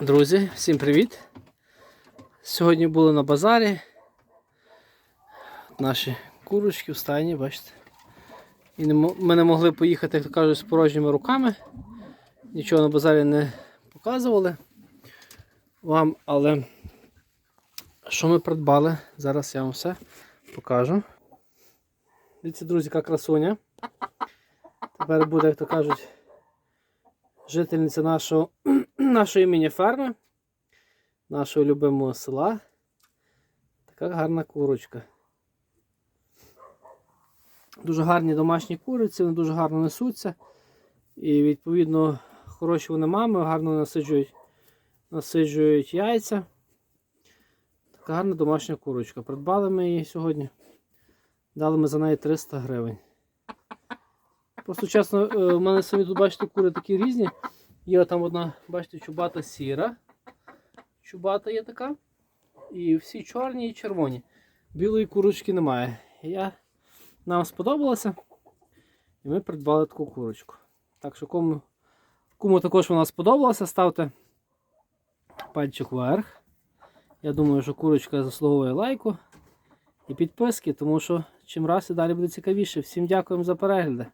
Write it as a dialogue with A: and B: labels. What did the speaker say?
A: Друзі, всім привіт! Сьогодні були на базарі. Наші курочки в стайні, бачите. І ми не могли поїхати, як то кажуть, з порожніми руками. Нічого на базарі не показували вам, але що ми придбали, зараз я вам все покажу. Дивіться, друзі, яка красуня. Тепер буде, як то кажуть, жительниця нашого, нашої міні-ферми, нашого любимого села. Така гарна курочка. Дуже гарні домашні куриці, вони дуже гарно несуться. І відповідно хороші вони мами, гарно насиджують, насиджують яйця. Така гарна домашня курочка. Придбали ми її сьогодні. Дали ми за неї 300 гривень. Просто чесно, е, в мене самі тут, бачите, кури такі різні. Є там одна, бачите, чубата сіра. Чубата є така. І всі чорні і червоні. Білої курочки немає. Я, нам сподобалося. І ми придбали таку курочку. Так що кому, кому також вона сподобалася, ставте пальчик вверх. Я думаю, що курочка заслуговує лайку і підписки, тому що чим раз і далі буде цікавіше. Всім дякуємо за перегляди.